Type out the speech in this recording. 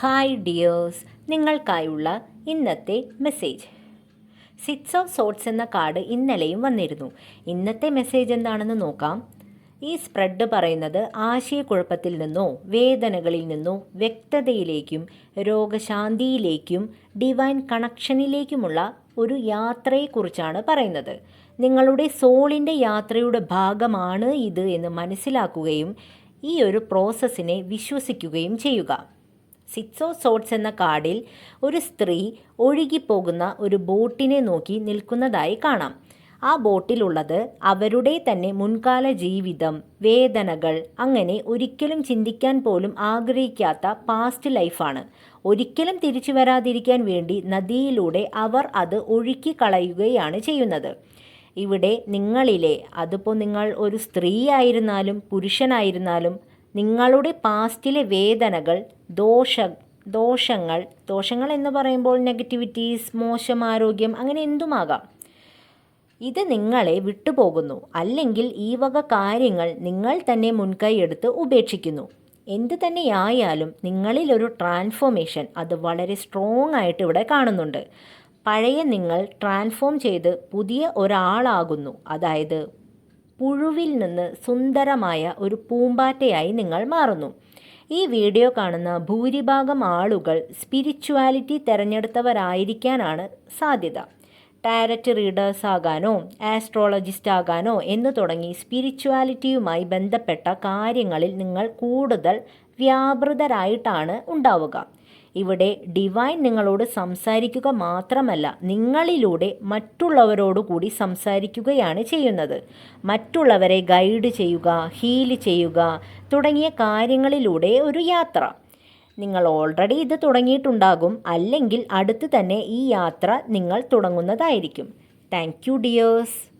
Hi dears നിങ്ങൾക്കായുള്ള ഇന്നത്തെ message six of swords എന്ന card ഇന്നലെയും വന്നിരുന്നു. ഇന്നത്തെ മെസ്സേജ് എന്താണെന്ന് നോക്കാം. ഈ സ്പ്രെഡ് പറയുന്നത് ആശയക്കുഴപ്പത്തിൽ നിന്നോ വേദനകളിൽ നിന്നോ വ്യക്തതയിലേക്കും രോഗശാന്തിയിലേക്കും ഡിവൈൻ കണക്ഷനിലേക്കുമുള്ള ഒരു യാത്രയെക്കുറിച്ചാണ് പറയുന്നത്. നിങ്ങളുടെ സോളിന്റെ യാത്രയുടെ ഭാഗമാണ് ഇത് എന്ന് മനസ്സിലാക്കുകയും ഈ ഒരു പ്രോസസ്സിനെ വിശ്വസിക്കുകയും ചെയ്യുക. സിക്സ് സോട്ട്സ് എന്ന കാർഡിൽ ഒരു സ്ത്രീ ഒഴുകിപ്പോകുന്ന ഒരു ബോട്ടിനെ നോക്കി നിൽക്കുന്നതായി കാണാം. ആ ബോട്ടിലുള്ളത് അവരുടെ തന്നെ മുൻകാല ജീവിതം വേദനകൾ അങ്ങനെ ഒരിക്കലും ചിന്തിക്കാൻ പോലും ആഗ്രഹിക്കാത്ത പാസ്റ്റ് ലൈഫാണ് ഒരിക്കലും തിരിച്ചു വരാതിരിക്കാൻ വേണ്ടി നദിയിലൂടെ അവർ അത് ഒഴുക്കി കളയുകയാണ് ചെയ്യുന്നത്. ഇവിടെ നിങ്ങളിലെ അതിപ്പോൾ നിങ്ങൾ ഒരു സ്ത്രീ ആയിരുന്നാലും പുരുഷനായിരുന്നാലും നിങ്ങളുടെ പാസ്റ്റിലെ വേദനകൾ ദോഷ ദോഷങ്ങൾ ദോഷങ്ങൾ എന്ന് പറയുമ്പോൾ നെഗറ്റിവിറ്റീസ് മോശം ആരോഗ്യം അങ്ങനെ എന്തുമാകാം? ഇത് നിങ്ങളെ വിട്ടുപോകുന്നു. അല്ലെങ്കിൽ ഈ വക കാര്യങ്ങൾ നിങ്ങൾ തന്നെ മുൻകൈ എടുത്ത് ഉപേക്ഷിക്കുന്നു. എന്ത് തന്നെയായാലും നിങ്ങളിലൊരു ട്രാൻസ്ഫോർമേഷൻ അത് വളരെ സ്ട്രോങ് ആയിട്ട് ഇവിടെ കാണുന്നുണ്ട്. പഴയ നിങ്ങൾ ട്രാൻസ്ഫോം ചെയ്ത് പുതിയ ഒരാളാകുന്നു. അതായത് പുഴുവിൽ നിന്ന് സുന്ദരമായ ഒരു പൂമ്പാറ്റയായി നിങ്ങൾ മാറുന്നു. ഈ വീഡിയോ കാണുന്ന ഭൂരിഭാഗം ആളുകൾ സ്പിരിച്വാലിറ്റി തിരഞ്ഞെടുത്തവരായിരിക്കാനാണ് സാധ്യത. ടാരറ്റ് റീഡേഴ്സ് ആകാനോ ആസ്ട്രോളജിസ്റ്റ് ആകാനോ എന്ന് തുടങ്ങി സ്പിരിച്വാലിറ്റിയുമായി ബന്ധപ്പെട്ട കാര്യങ്ങളിൽ നിങ്ങൾ കൂടുതൽ വ്യാപൃതരായിട്ടാണ് ഉണ്ടാവുക. ഇവിടെ ഡിവൈൻ നിങ്ങളോട് സംസാരിക്കുക മാത്രമല്ല നിങ്ങളിലൂടെ മറ്റുള്ളവരോട് കൂടി സംസാരിക്കുകയാണ് ചെയ്യുന്നത്. മറ്റുള്ളവരെ ഗൈഡ് ചെയ്യുക ഹീൽ ചെയ്യുക തുടങ്ങിയ കാര്യങ്ങളിലൂടെ ഒരു യാത്ര. നിങ്ങൾ ഓൾറെഡി ഇത് തുടങ്ങിയിട്ടുണ്ടാകും അല്ലെങ്കിൽ അടുത്ത് തന്നെ ഈ യാത്ര നിങ്ങൾ തുടങ്ങുന്നതായിരിക്കും. Thank you dears